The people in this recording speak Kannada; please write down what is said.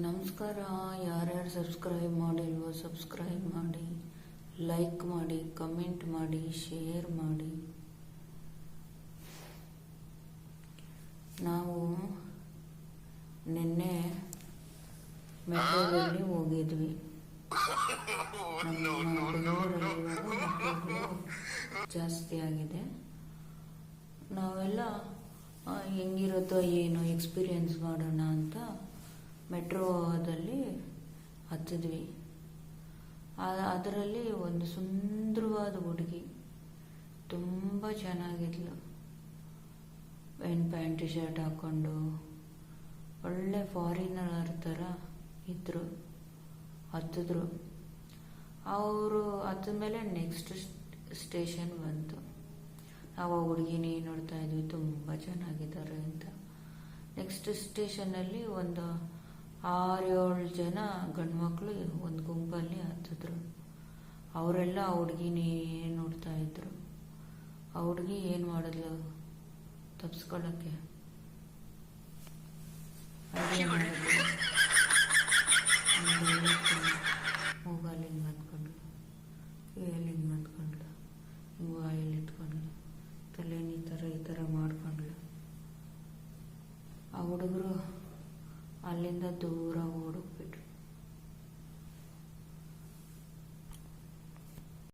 ನಮಸ್ಕಾರ. ಯಾರ್ಯಾರು ಸಬ್ಸ್ಕ್ರೈಬ್ ಮಾಡಿಲ್ವೋ ಸಬ್ಸ್ಕ್ರೈಬ್ ಮಾಡಿ ಲೈಕ್ ಮಾಡಿ ಕಮೆಂಟ್ ಮಾಡಿ ಶೇರ್ ಮಾಡಿ. ನಾವು ನಿನ್ನೆ ಮೆಟ್ರೋದಲ್ಲಿ ಹೋಗಿದ್ವಿ. ಜಾಸ್ತಿ ಆಗಿದೆ. ನಾವೆಲ್ಲ ಹೆಂಗಿರುತ್ತೋ, ಏನೋ ಎಕ್ಸ್ಪೀರಿಯನ್ಸ್ ಮಾಡೋಣ ಅಂತ ಮೆಟ್ರೋದಲ್ಲಿ ಹತ್ತಿದ್ವಿ. ಅದರಲ್ಲಿ ಒಂದು ಸುಂದರವಾದ ಹುಡುಗಿ. ತುಂಬ ಚೆನ್ನಾಗಿದ್ಲು. ಪೆಂಟ್ ಪ್ಯಾಂಟ್ ಟಿ ಶರ್ಟ್ ಹಾಕ್ಕೊಂಡು ಒಳ್ಳೆ ಫಾರಿನರ್ ಥರ ಇದ್ದರು ಹತ್ತಿದ್ರು. ಅವರು ಹತ್ತಿದ ಮೇಲೆ ನೆಕ್ಸ್ಟ್ ಸ್ಟೇಷನ್ ಬಂತು. ನಾವು ಆ ಹುಡುಗಿನೇ ನೋಡ್ತಾ ಇದ್ವಿ, ತುಂಬ ಚೆನ್ನಾಗಿದ್ದಾರೆ ಅಂತ. ನೆಕ್ಸ್ಟ್ ಸ್ಟೇಷನಲ್ಲಿ ಒಂದು ಆರು ಏಳು ಜನ ಗಂಡು ಮಕ್ಕಳು ಒಂದು ಗುಂಪಲ್ಲಿ ಹತ್ತಿದ್ರು. ಅವರೆಲ್ಲ ಆ ಹುಡುಗಿನೇ ನೋಡ್ತಾ ಇದ್ರು? ಆ ಹುಡುಗಿ ಏನು ಮಾಡಿದ್ಲು? ತಪ್ಸ್ಕೊಳ್ಳೋಕ್ಕೆ ಮೂಗಲ್ಲಿ ಹಿಂಗೆ ಅಂದ್ಕೊಂಡ್ಲು ಕಿವಿಯಲ್ಲಿ ಹಿಂಗೆ ಅಂದ್ಕೊಂಡ್ಲು ಹಿಂಗೆ ಬಾಯಲ್ಲಿ ಇಟ್ಕೊಂಡ್ಲು ತಲೆನ ಈ ಥರ ಈ ಥರ ಮಾಡ್ಕೊಂಡ್ಲು ಆ ಹುಡುಗರು ಅಲ್ಲಿಂದ ದೂರ ಓಡೋಗ್ಬಿಟ್ರು.